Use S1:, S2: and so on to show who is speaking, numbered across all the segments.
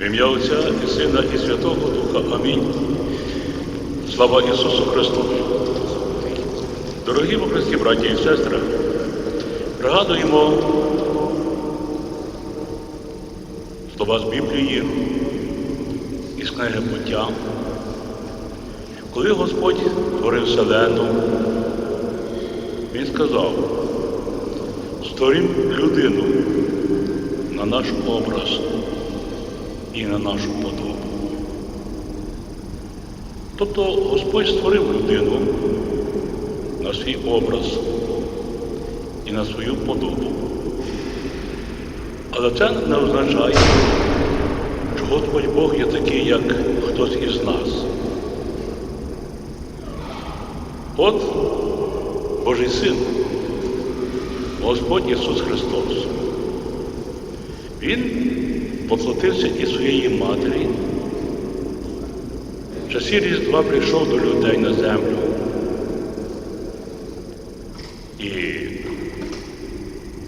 S1: В ім'я Отця і Сина і Святого Духа. Амінь. Слава Ісусу Христу! Дорогі христі, браті і сестри, пригадуємо слова з Біблії із книги буття, коли Господь творив вселену, Він сказав, створім людину на наш образ і на нашу подобу. Тобто Господь створив людину на свій образ і на свою подобу. Але це не означає, що Господь Бог є такий, як хтось із нас. От Божий Син, Господь Ісус Христос. Він поплатився і своєї матері. В часі Різдва прийшов до людей на землю. І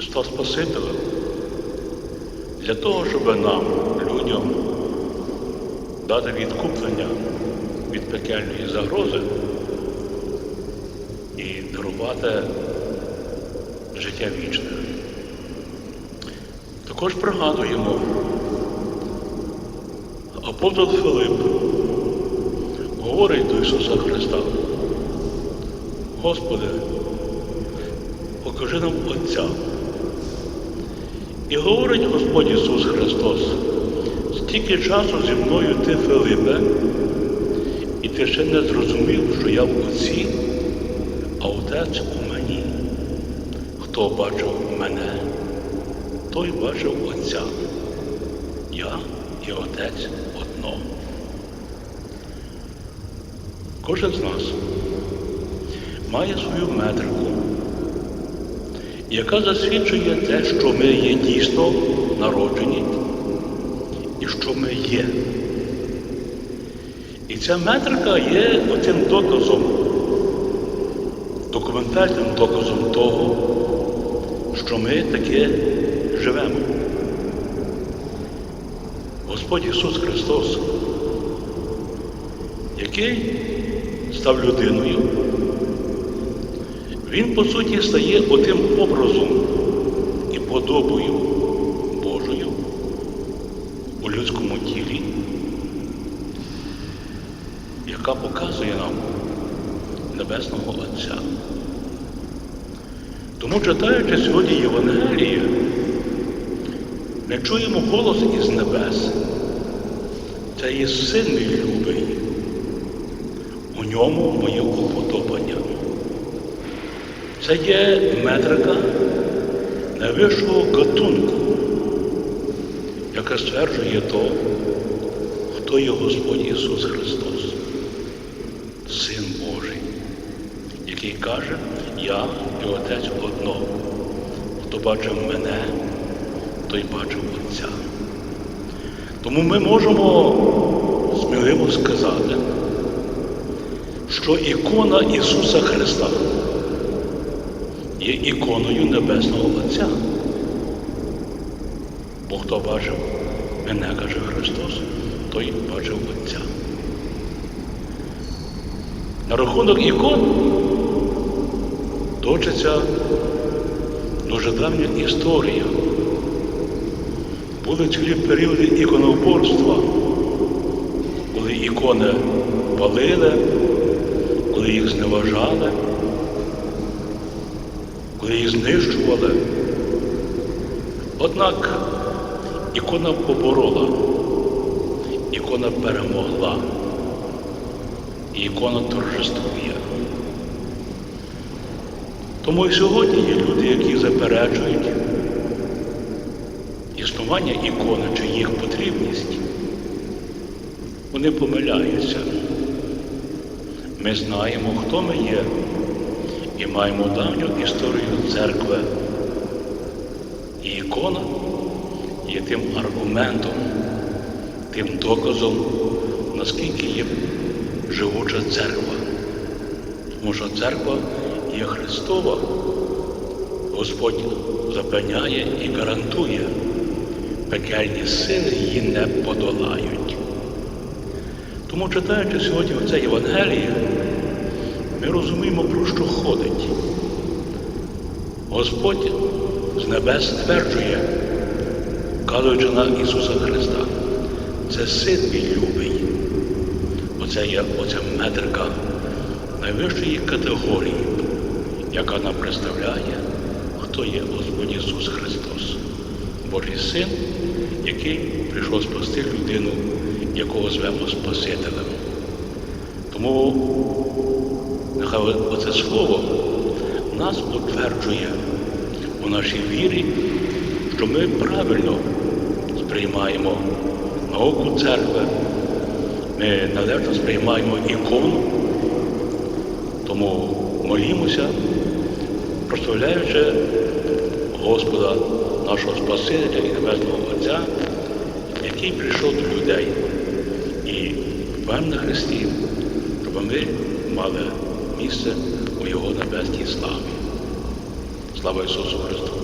S1: став Спасителем для того, щоб нам, людям, дати відкуплення від пекельної загрози і дарувати життя вічне. Також пригадуємо, апостол Филип говорить до Ісуса Христа, Господи, покажи нам Отця. І говорить Господь Ісус Христос, стільки часу зі мною ти, Филипе, і ти ще не зрозумів, що я в Отці, а Отець у мені. Хто бачив мене, той бачив Отця. Я і Отець одно. Кожен з нас має свою метрику, яка засвідчує те, що ми є дійсно народжені і що ми є. І ця метрика є оцим доказом, документальним доказом того, що ми таке живемо. Господь Ісус Христос, який став людиною, Він, по суті, стає отим образом і подобою Божою у людському тілі, яка показує нам Небесного Отця. Тому, читаючи сьогодні Євангеліє, ми чуємо голос із небес. Це є син мій любий. У ньому моє уподобання. Це є метрика найвищого гатунку, яка стверджує то, хто є Господь Ісус Христос, Син Божий, який каже, я і Отець одно. Хто бачив мене, той бачив Отця. Тому ми можемо сміливо сказати, що ікона Ісуса Христа є іконою Небесного Отця. Бо хто бачив мене, каже Христос, той бачив Отця. На рахунок ікон точиться дуже давня історія. Були цілі періоди іконоборства, коли ікони палили, коли їх зневажали, коли їх знищували. Однак ікона поборола, ікона перемогла, і ікона торжествує. Тому і сьогодні є люди, які заперечують існування ікони чи їх потрібність. Вони помиляються. Ми знаємо, хто ми є, і маємо давню історію церкви. І ікона є тим аргументом, тим доказом, наскільки є живуча церква. Тому що церква є Христова. Господь запевняє і гарантує пекельні сили її не подолають. Тому, читаючи сьогодні оце Євангеліє, ми розуміємо, про що ходить. Господь з небес стверджує, кажучи на Ісуса Христа, це син мій любий. Оце є оця метрика найвищої категорії, яка нам представляє, хто є Господь Ісус Христос, Божий Син, який прийшов спасти людину, якого звемо Спасителем. Тому нехай оце слово нас утверджує у нашій вірі, що ми правильно сприймаємо науку церкви, ми належно сприймаємо ікону, тому молімося, прославляючи Господа, нашого Спасителя і Небесного Отця, який прийшов до людей і вам на Христі, щоб ми мали місце у Його небесній славі. Слава Ісусу Христу!